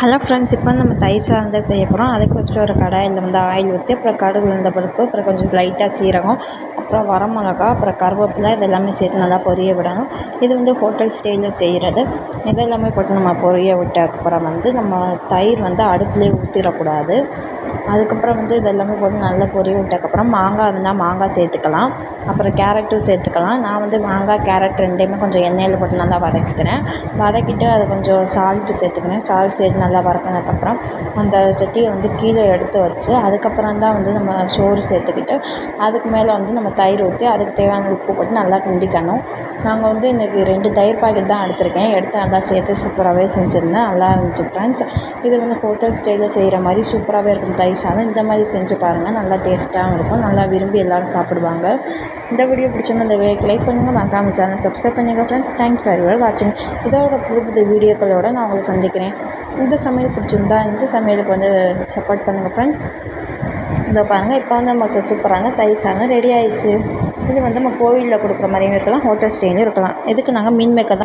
Hello friends இப்போ நம்ம தயிர் சாதம் தான் செய்ய போகிறோம் அதுக்கு ஃபஸ்ட்டு ஒரு கடாயில் வந்து ஆயில் ஊற்றி அப்புறம் கடுகு உளுந்த பருப்பு அப்புறம் கொஞ்சம் லைட்டாக சீரகம் அப்புறம் வரமிளகா அப்புறம் கருவேப்பிலை இது எல்லாமே சேர்த்து நல்லா பொரிய விடணும். இது வந்து ஹோட்டல் ஸ்டைலில் செய்கிறது இது எல்லாமே போட்டு நம்ம பொரிய விட்டதுக்கப்புறம் வந்து நம்ம தயிர் வந்து அடுப்புலேயே ஊற்றிடக்கூடாது அதுக்கப்புறம் வந்து இதெல்லாமே போட்டு நல்லா பொரிய விட்டதுக்கப்புறம் மாங்காய் இருந்தால் மாங்காய் சேர்த்துக்கலாம். அப்புறம் கேரட்டும் சேர்த்துக்கலாம். நான் வந்து மாங்காய் கேரட் ரெண்டையுமே கொஞ்சம் எண்ணெயில் போட்டு நல்லா வதக்கிக்கிறேன். வதக்கிட்டு அது கொஞ்சம் சால்ட்டு சேர்த்துக்கிறேன். சால்ட் சேர்த்து நல்லா வதக்கினதுக்கப்புறம் அந்த சட்டியை வந்து கீழே எடுத்து வச்சு அதுக்கப்புறம் தான் வந்து நம்ம சோறு சேர்த்துக்கிட்டு அதுக்கு மேலே வந்து நம்ம தயிர் ஊற்றி அதுக்கு தேவையான உப்பு போட்டு நல்லா கிண்டிக்கணும். நாங்கள் வந்து இன்றைக்கி ரெண்டு தயிர் பாக்கெட் தான் எடுத்திருக்கேன். எடுத்து நல்லா சேர்த்து சூப்பராகவே செஞ்சுருந்தேன். நல்லா இருந்துச்சு ஃப்ரெண்ட்ஸ் இது வந்து ஹோட்டல் ஸ்டைலில் செய்கிற மாதிரி சூப்பராகவே இருக்கும் தயிர் சாதம். இந்த மாதிரி செஞ்சு பாருங்கள் நல்லா டேஸ்ட்டாகவும் இருக்கும். நல்லா விரும்பி எல்லோரும் சாப்பிடுவாங்க. இந்த வீடியோ பிடிச்சிருந்தா இந்த வீடியோக்கு லைக் பண்ணுங்கள் மறக்காம சேனல் சப்ஸ்கிரைப் பண்ணிடுங்க ஃப்ரெண்ட்ஸ் தேங்க்ஸ் ஃபார் யுவர் வாட்சிங் இதோட புது புது வீடியோக்களோட நான் உங்களை சந்திக்கிறேன். இந்த சமையல் பிடிச்சிருந்தா இந்த சமையலுக்கு வந்து சப்போர்ட் பண்ணுங்கள் ஃப்ரெண்ட்ஸ் இதோ பாருங்கள் இப்போ வந்து நமக்கு சூப்பரான தயிர் சாதம் ரெடி ஆயிடுச்சு. இது வந்து நம்ம கோவிலில் கொடுக்குற மாதிரியும் இருக்கலாம் ஹோட்டல் ஸ்டேலையும் இருக்கலாம். இதுக்கு நாங்கள் மீன் மேக்கர் தான்